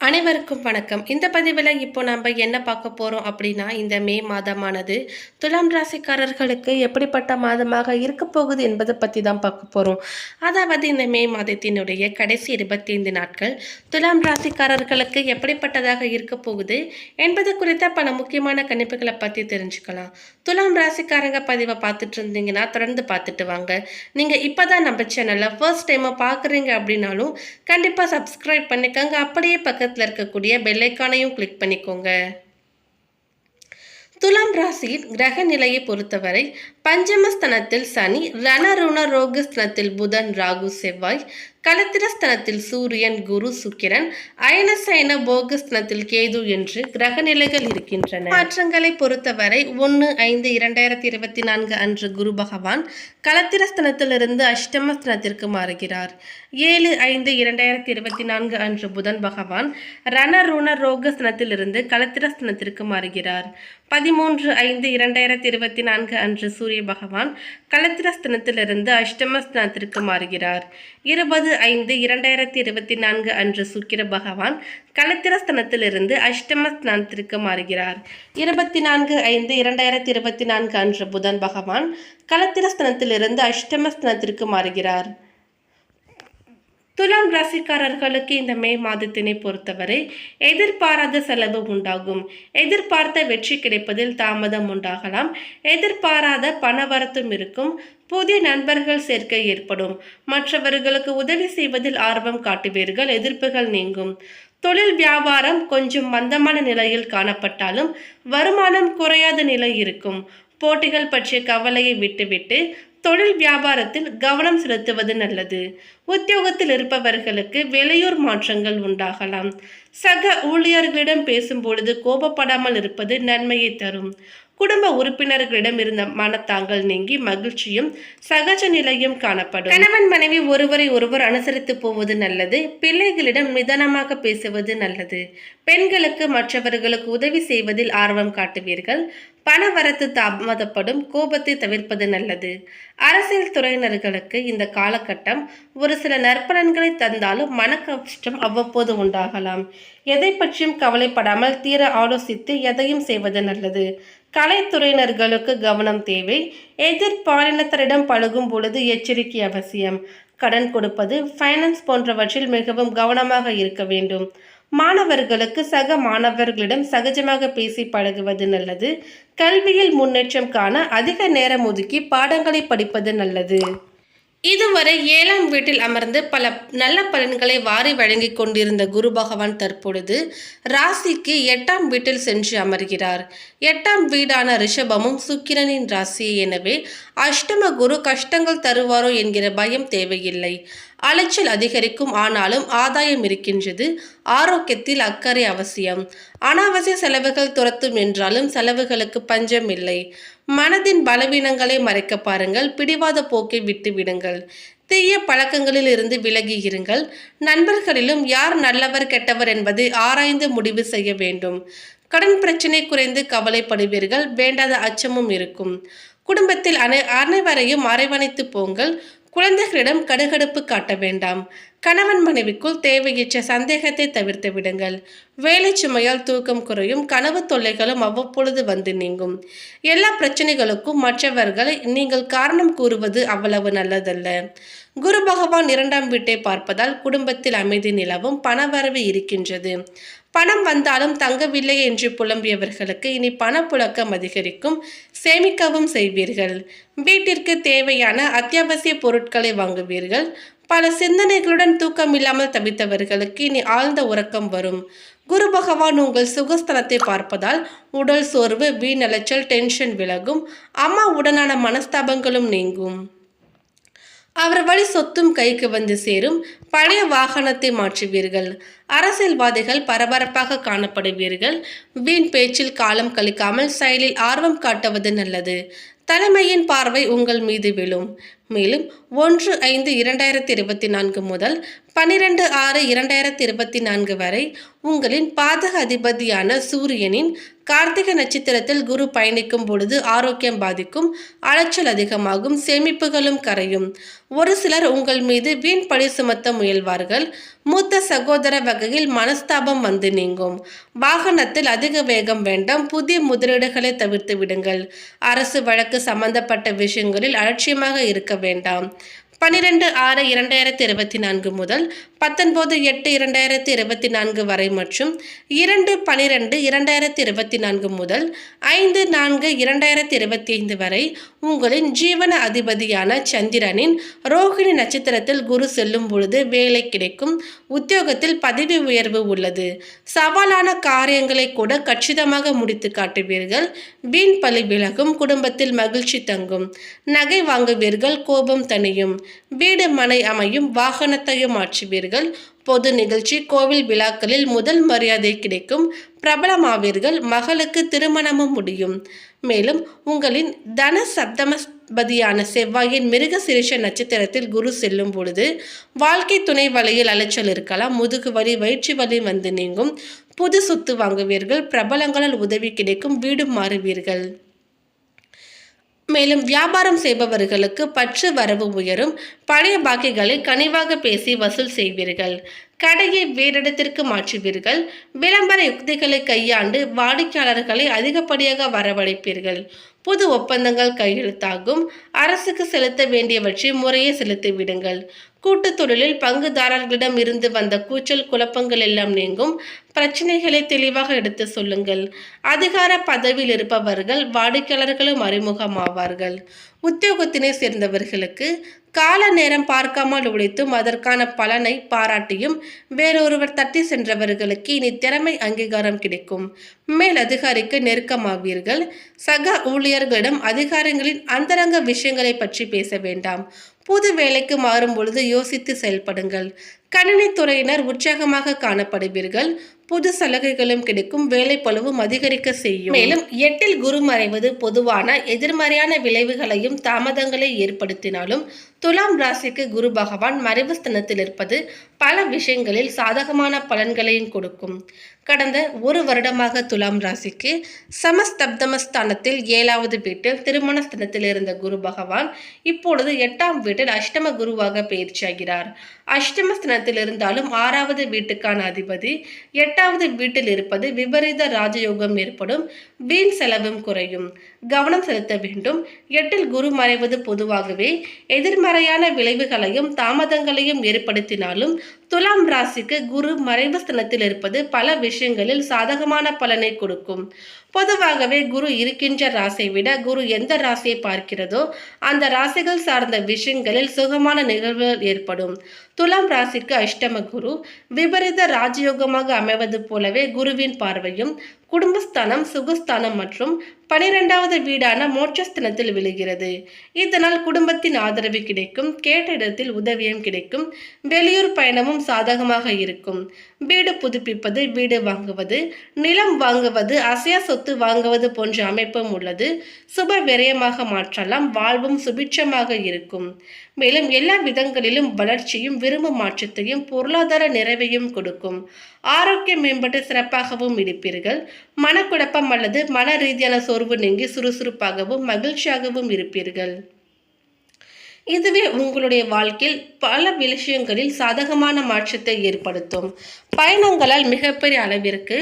அனைவருக்கும் வணக்கம். இந்த பதிவில் இப்போ நம்ம என்ன பார்க்க போகிறோம் அப்படின்னா இந்த மே மாதமானது துலாம் ராசிக்காரர்களுக்கு எப்படிப்பட்ட மாதமாக இருக்க போகுது என்பதை பற்றி தான் பார்க்க போகிறோம் அதாவது இந்த மே மாதத்தினுடைய கடைசி இருபத்தைந்து நாட்கள் துலாம் ராசிக்காரர்களுக்கு எப்படிப்பட்டதாக இருக்க போகுது என்பது குறித்த பல முக்கியமான கணிப்புகளை பற்றி தெரிஞ்சுக்கலாம். துலாம் ராசிக்காரங்க பதிவை பார்த்துட்டு இருந்தீங்கன்னா தொடர்ந்து பார்த்துட்டு வாங்க. நீங்கள் இப்போ தான் நம்ம சேனலில் ஃபர்ஸ்ட் டைமாக பார்க்குறீங்க அப்படின்னாலும் கண்டிப்பாக சப்ஸ்கிரைப் பண்ணிக்கோங்க. அப்படியே பக்கத்தில் இருக்கக்கூடிய பெல்லைக்கானையும் கிளிக் பண்ணிக்கோங்க. துலாம் ராசியின் கிரக நிலையை பொறுத்தவரை பஞ்சமஸ்தனத்தில் சனி ரணருண ரோகஸ்தனத்தில் புதன் ராகு செவ்வாய் கலத்திரஸ்தனத்தில் சூரியன் குரு சுக்கிரன் அயனசைன போகஸ்தனத்தில் கேது என்று கிரக நிலைகள் இருக்கின்றன. மாற்றங்களை பொறுத்தவரை ஒன்று ஐந்து இரண்டாயிரத்தி இருபத்தி நான்கு அன்று குரு பகவான் கலத்திரஸ்தனத்திலிருந்து அஷ்டமஸ்தனத்திற்கு மாறுகிறார். ஏழு ஐந்து இரண்டாயிரத்தி இருபத்தி நான்கு அன்று புதன் பகவான் ரணருண ரோகஸ்தனத்திலிருந்து கலத்திரஸ்தனத்திற்கு மாறுகிறார். பதிமூன்று ஐந்து இரண்டாயிரத்தி இருபத்தி நான்கு அன்று சூரிய பகவான் கலத்திரஸ்தனத்திலிருந்து அஷ்டமஸ்தனத்திற்கு மாறுகிறார். இருபது ஐந்து இரண்டாயிரத்தி இருபத்தி நான்கு அன்று சுக்கிர பகவான் கலத்திரஸ்தனத்திலிருந்து அஷ்டமஸ்தனத்திற்கு மாறுகிறார். இருபத்தி நான்கு ஐந்து இரண்டாயிரத்தி இருபத்தி நான்கு அன்று புதன் பகவான் கலத்திரஸ்தனத்திலிருந்து அஷ்டமஸ்தனத்திற்கு மாறுகிறார். துலாம் ராசிக்காரர்களுக்கு இந்த மே மாதத்தினை பொறுத்தவரை எதிர்பாராத செலவு உண்டாகும். எதிர்பார்த்த வெற்றி கிடைப்பதில் தாமதம் உண்டாகலாம். எதிர்பாராத பணவரத்தும் இருக்கும். புதிய நண்பர்கள் சேர்க்கை ஏற்படும். மற்றவர்களுக்கு உதவி செய்வதில் ஆர்வம் காட்டுவீர்கள் எதிர்ப்புகள் நீங்கும். தொழில் வியாபாரம் கொஞ்சம் மந்தமான நிலையில் காணப்பட்டாலும் வருமானம் குறையாத நிலை இருக்கும். போட்டிகள் பற்றிய கவலையை விட்டுவிட்டு தொழில் வியாபாரத்தில் கவனம் செலுத்துவது நல்லது. உத்தியோகத்தில் இருப்பவர்களுக்கு வெளியூர் மாற்றங்கள் உண்டாகலாம். சக ஊழியர்களிடம் பேசும்பொழுது கோபப்படாமல் இருப்பது நன்மையை தரும். குடும்ப உறுப்பினர்களிடம் இருந்த மனத்தாங்கள் நீங்கி மகிழ்ச்சியும் சகஜ நிலையும் காணப்படும். கணவன் மனைவி ஒருவரை ஒருவர் அனுசரித்து போவது நல்லது பிள்ளைகளிடம் நிதானமாக பேசுவது நல்லது. பெண்களுக்கு மற்றவர்களுக்கு உதவி செய்வதில் ஆர்வம் காட்டுவீர்கள். பணவரத்து தாமதப்படும் கோபத்தை தவிர்ப்பது நல்லது. அரசியல் துறையினர்களுக்கு இந்த காலகட்டம் ஒரு சில நற்பலன்களை தந்தாலும் மன கஷ்டம் அவ்வப்போது உண்டாகலாம். எதை பற்றியும் கவலைப்படாமல் தீர ஆலோசித்து எதையும் செய்வது நல்லது. கலைத்துறையினர்களுக்கு கவனம் தேவை. எதிர்பாலினத்தரிடம் பழகும் பொழுது எச்சரிக்கை அவசியம். கடன் கொடுப்பது ஃபைனான்ஸ் போன்றவற்றில் மிகவும் கவனமாக இருக்க வேண்டும். மாணவர்களுக்கு சக மாணவர்களிடம் சகஜமாக பேசி பழகுவது நல்லது. கல்வியில் முன்னேற்றம் காண அதிக நேரம் ஒதுக்கி பாடங்களை படிப்பது நல்லது. இதுவரை ஏழாம் வீட்டில் அமர்ந்து பல நல்ல பலன்களை வாரி வழங்கி கொண்டிருந்த குரு பகவான் தற்பொழுது ராசிக்கு எட்டாம் வீட்டில் சென்று அமர்கிறார். எட்டாம் வீடான ரிஷபமும் சுக்கிரனின் ராசி எனவே அஷ்டம குரு கஷ்டங்கள் தருவாரோ என்கிற பயம் தேவையில்லை. அலைச்சல் அதிகரிக்கும் ஆனாலும் ஆதாயம் இருக்கின்றது. ஆரோக்கியத்தில் அக்கறை அவசியம். அனாவசிய செலவுகள் துரத்தும் என்றாலும் செலவுகளுக்கு பஞ்சம் இல்லை. மனதின் பலவீனங்களை மறைக்க பாருங்கள். பிடிவாத போக்கை விட்டு விடுங்கள். தீய பழக்கங்களில் இருந்து விலகி இருங்கள். நண்பர்களிலும் யார் நல்லவர் கெட்டவர் என்பதை ஆராய்ந்து முடிவு செய்ய வேண்டும். கடன் பிரச்சனை குறைந்து கவலைப்படுவீர்கள். வேண்டாத அச்சமும் இருக்கும். குடும்பத்தில் அனை அனைவரையும் அரவணைத்து போங்கள். குழந்தைகளிடம் கடுகடுப்பு காட்ட வேண்டாம். கணவன் மனைவிக்குள் தேவையற்ற சந்தேகத்தை தவிர்த்து விடுங்கள். வேலை சுமையால் தூக்கம் குறையும் கனவு தொல்லைகளும் அவ்வப்பொழுது வந்து நீங்கும். எல்லா பிரச்சனைகளுக்கும் மற்றவர்களை நீங்கள் காரணம் கூறுவது அவ்வளவு நல்லதல்ல. குரு பகவான் இரண்டாம் வீட்டை பார்ப்பதால் குடும்பத்தில் அமைதி நிலவும் பணவரவு இருக்கின்றது. பணம் வந்தாலும் தங்கவில்லை என்று புலம்பியவர்களுக்கு இனி பணப்புழக்கம் அதிகரிக்கும். சேமிக்கவும் செய்வீர்கள். வீட்டிற்கு தேவையான அத்தியாவசிய பொருட்களை வாங்குவீர்கள். பல சிந்தனைகளுடன் தூக்கம் இல்லாமல் தவித்தவர்களுக்கு இனி ஆழ்ந்த உறக்கம் வரும். குரு பகவான் உங்கள் சுகஸ்தலத்தை பார்ப்பதால் உடல் சோர்வு வீணலைச்சல் டென்ஷன் விலகும். அம்மா உடனான மனஸ்தாபங்களும் நீங்கும். அவர் வழி சொத்தும் கைக்கு வந்து சேரும். பழைய வாகனத்தை மாற்றுவீர்கள். அரசியல்வாதிகள் பரபரப்பாக காணப்படுவீர்கள். வீண் பேச்சில் காலம் கழிக்காமல் செயலில் ஆர்வம் காட்டுவது நல்லது. தலைமையின் பார்வை உங்கள் மீது விழும். மேலும் ஒன்று ஐந்து இரண்டாயிரத்தி இருபத்தி நான்கு முதல் பன்னிரெண்டு ஆறு இரண்டாயிரத்தி இருபத்தி நான்கு வரை உங்களின் பாதக அதிபதியான சூரியனின் கார்த்திகை நட்சத்திரத்தில் குரு பயணிக்கும் பொழுது ஆரோக்கியம் பாதிக்கும் அலைச்சல் அதிகமாகும் சேமிப்புகளும் கரையும். ஒரு சிலர் உங்கள் மீது வீண் பழி சுமத்த முயல்வார்கள். மூத்த சகோதர வகையில் மனஸ்தாபம் வந்து நீங்கும். வாகனத்தில் அதிக வேகம் வேண்டாம் புதிய முதலீடுகளை தவிர்த்து விடுங்கள். அரசு வழக்கு சம்பந்தப்பட்ட விஷயங்களில் அலட்சியமாக இருக்க வேண்டாம். பன்னிரெண்டு ஆறு இரண்டாயிரத்தி இருபத்தி நான்கு முதல் பத்தொன்பது எட்டு இரண்டாயிரத்தி இருபத்தி நான்கு வரை மற்றும் இரண்டு பனிரெண்டு இரண்டாயிரத்தி இருபத்தி நான்கு முதல் ஐந்து நான்கு இரண்டாயிரத்தி இருபத்தி ஐந்து வரை உங்களின் ஜீவன அதிபதியான சந்திரனின் ரோகிணி நட்சத்திரத்தில் குரு செல்லும் பொழுது வேலை கிடைக்கும். உத்தியோகத்தில் பதவி உயர்வு உள்ளது. சவாலான காரியங்களை கூட கச்சிதமாக முடித்து காட்டுவீர்கள். வீண் பழி விலகும். குடும்பத்தில் மகிழ்ச்சி தங்கும். நகை வாங்குவீர்கள். கோபம் தனியும் வீடு மனை அமையும். வாகனத்தையும் மாற்றுவீர்கள் பொது நிகழ்ச்சி கோவில் விழாக்களில் முதல் மரியாதை கிடைக்கும் பிரபலமாவீர்கள். மகளுக்கு திருமணமும் முடியும். மேலும் உங்களின் தன சப்தமஸ்பதியான செவ்வாயின் மிருக சிரிஷ நட்சத்திரத்தில் குரு செல்லும் பொழுது வாழ்க்கை துணை வலையில் அலைச்சல் இருக்கலாம். முதுகு வலி வயிற்று வலி வந்து நீங்கும். புது சொத்து வாங்குவீர்கள். பிரபலங்களால் உதவி கிடைக்கும். வீடு மாறுவீர்கள். மேலும் வியாபாரம் செய்பவர்களுக்கு பற்று வரவு உயரும். பழைய பாக்கிகளை கனிவாக பேசி வசூல் செய்வீர்கள். கடையை வேறிடத்திற்கு மாற்றுவீர்கள். விளம்பர யுக்திகளை கையாண்டு வாடிக்கையாளர்களை அதிகப்படியாக வரவழைப்பீர்கள். புது ஒப்பந்தங்கள் கையெழுத்தாகும். அரசுக்கு செலுத்த வேண்டியவற்றை முறையே செலுத்தி விடுங்கள் கூட்டுத் தொழிலில் பங்குதாரர்களிடம் இருந்து வந்த கூச்சல் குழப்பங்கள் எல்லாம் நீங்கும். பிரச்சனைகளை தெளிவாக எடுத்து சொல்லுங்கள். அதிகார பதவியில் இருப்பவர்கள் வாடிக்கையாளர்களும் அறிமுகமாவார்கள். உத்தியோகத்தினை சேர்ந்தவர்களுக்கு கால நேரம் பார்க்காமல் உழைத்தும் அதற்கான பலனை பாராட்டியும் வேறொருவர் தட்டி சென்றவர்களுக்கு இனி திறமை அங்கீகாரம் கிடைக்கும். மேல் அதிகாரிக்கு நெருக்கமாவீர்கள். சக ஊழியர்களிடம் அதிகாரங்களின் அந்தரங்க விஷயங்களை பற்றி பேச வேண்டாம். புது வேலைக்கு மாறும் பொழுது யோசித்து செயல்படுங்கள். கணினித்துறையினர் உற்சாகமாக காணப்படுவீர்கள். புது சலுகைகளும் கிடைக்கும். வேலை பழுவும் அதிகரிக்க செய்யும். மேலும் எட்டில் குரு மறைவது பொதுவான எதிர்மறையான விளைவுகளையும் தாமதங்களை ஏற்படுத்தினாலும் துலாம் ராசிக்கு குரு பகவான் மறைவு ஸ்தனத்தில் இருப்பது பல விஷயங்களில் சாதகமான பலன்களையும் கொடுக்கும். கடந்த ஒரு வருடமாக துலாம் ராசிக்கு சமஸ்தப்தமஸ்தானத்தில் ஏழாவது வீட்டில் திருமண ஸ்தனத்தில் இருந்த குரு பகவான் இப்பொழுது எட்டாம் வீட்டில் அஷ்டம குருவாக பயிற்சியாகிறார் அஷ்டம ஸ்தனத்தில் இருந்தாலும் ஆறாவது வீட்டுக்கான அதிபதி எட்டாவது வீட்டில் இருப்பது விபரீத ராஜயோகம் ஏற்படும் வீண் செலவும் குறையும். கவனம் செலுத்த வேண்டும். எட்டில் குரு மறைவது பொதுவாகவே எதிர்மறையான விளைவுகளையும் தாமதங்களையும் ஏற்படுத்தினாலும் துலாம் ராசிக்கு குரு மறைவு ஸ்தனத்தில் இருப்பது பல விஷயங்களில் சாதகமான பலனை கொடுக்கும். பொதுவாகவே குரு இருக்கின்ற ராசியை விட குரு எந்த ராசியை பார்க்கிறதோ அந்த ராசிகள் சார்ந்த விஷயங்களில் சுகமான நிகழ்வுகள் ஏற்படும். துலாம் ராசிக்கு அஷ்டம குரு விபரீத ராஜயோகமாக அமைவது போலவே குருவின் பார்வையும் குடும்பஸ்தானம் சுகஸ்தானம் மற்றும் பனிரெண்டாவது வீடான மோட்சஸ்தனத்தில் விழுகிறது. இதனால் குடும்பத்தின் ஆதரவு கிடைக்கும் கேட்ட இடத்தில் உதவியும் கிடைக்கும் வெளியூர் பயணமும் சாதகமாக இருக்கும். வீடு புதுப்பிப்பது வீடு வாங்குவது நிலம் வாங்குவது அசையா சொத்து வாங்குவது போன்ற அமைப்பும் உள்ளது. சுப விரயமாக மாற்றலாம் வாழ்வும் சுபிட்சமாக இருக்கும். மேலும் எல்லா விதங்களிலும் வளர்ச்சியும் விரும்பும் மாற்றத்தையும் பொருளாதார நிறைவையும் கொடுக்கும். ஆரோக்கியம் மேம்பட்டு சிறப்பாகவும் இருப்பீர்கள். மனக்குழப்பம் அல்லது மன ரீதியான சோர்வு நீங்கி சுறுசுறுப்பாகவும் மகிழ்ச்சியாகவும் இருப்பீர்கள். இதுவே உங்களுடைய வாழ்க்கையில் பல விஷயங்களில் சாதகமான மாற்றத்தை ஏற்படுத்தும். பயணங்களால் மிகப்பெரிய அளவிற்கு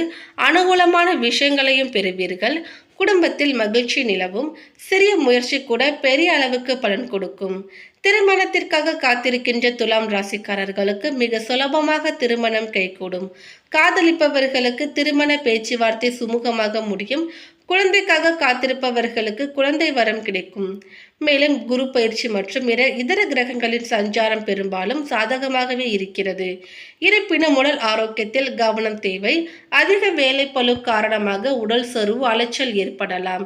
அனுகூலமான விஷயங்களையும் பெறுவீர்கள். குடும்பத்தில் மகிழ்ச்சி நிலவும். சிறிய முயற்சி கூட பெரிய அளவுக்கு பலன் கொடுக்கும். திருமணத்திற்காக காத்திருக்கின்ற துலாம் ராசிக்காரர்களுக்கு மிக சுலபமாக திருமணம் கைகூடும். காதலிப்பவர்களுக்கு திருமண பேச்சுவார்த்தை சுமூகமாக முடியும். குழந்தைக்காக காத்திருப்பவர்களுக்கு குழந்தை வரம் கிடைக்கும். மேலும் குரு பயிற்சி மற்றும் இதர கிரகங்களின் சஞ்சாரம் பெரும்பாலும் சாதகமாகவே இருக்கிறது. இருப்பினும் உடல் ஆரோக்கியத்தில் கவனம் தேவை. அதிக வேலை பளு காரணமாக உடல் சருவு அலைச்சல் ஏற்படலாம்.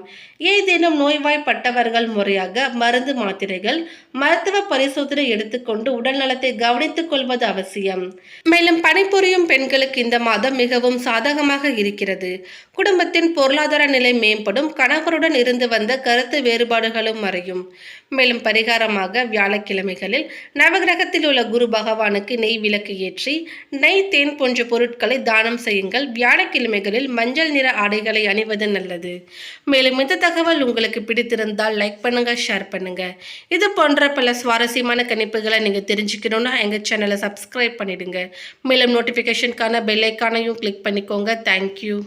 ஏதேனும் நோய்வாய்ப்பட்டவர்கள் முறையாக மருந்து மாத்திரைகள் மருத்துவ பரிசோதனை எடுத்துக்கொண்டு உடல் நலத்தை கவனித்துக் கொள்வது அவசியம். மேலும் பணிபுரியும் பெண்களுக்கு இந்த மாதம் மிகவும் சாதகமாக இருக்கிறது. குடும்பத்தின் பொருளாதார நிலை மேம்படும் கணவருடன் இருந்து வந்த கருத்து வேறுபாடுகளும் மறையும். மேலும் பரிகாரமாக வியாழக்கிழமைகளில் நவகிரகத்தில் உள்ள குரு பகவானுக்கு நெய் விளக்கு ஏற்றி நெய் தேன் போன்ற பொருட்களை தானம் செய்யுங்கள். வியாழக்கிழமைகளில் மஞ்சள் நிற ஆடைகளை அணிவது நல்லது. மேலும் இந்த தகவல் உங்களுக்கு பிடித்திருந்தால் லைக் பண்ணுங்க ஷேர் பண்ணுங்க. இது போன்ற பல சுவாரஸ்யமான கணிப்புகளை நீங்க தெரிஞ்சுக்கணும்னா எங்க சேனலை சப்ஸ்கிரைப் பண்ணிடுங்க. மேலும் நோட்டிபிகேஷனுக்கான பெல் ஐக்கானையும் கிளிக் பண்ணிக்கோங்க. Thank you